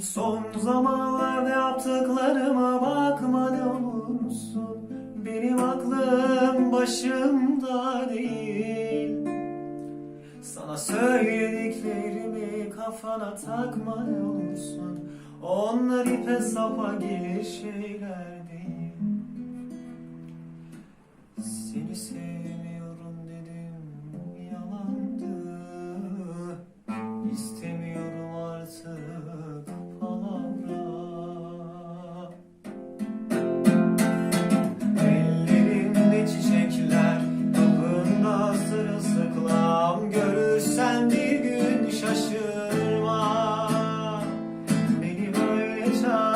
Son zamanlarda yaptıklarıma bakma ne olursun Benim aklım başımda değil. Sana söylediklerimi kafana takma ne olursun Onlar ipe sapa gir şeyler değil. Seni sevmiyorum dedim yalandı. İstemiyorum days are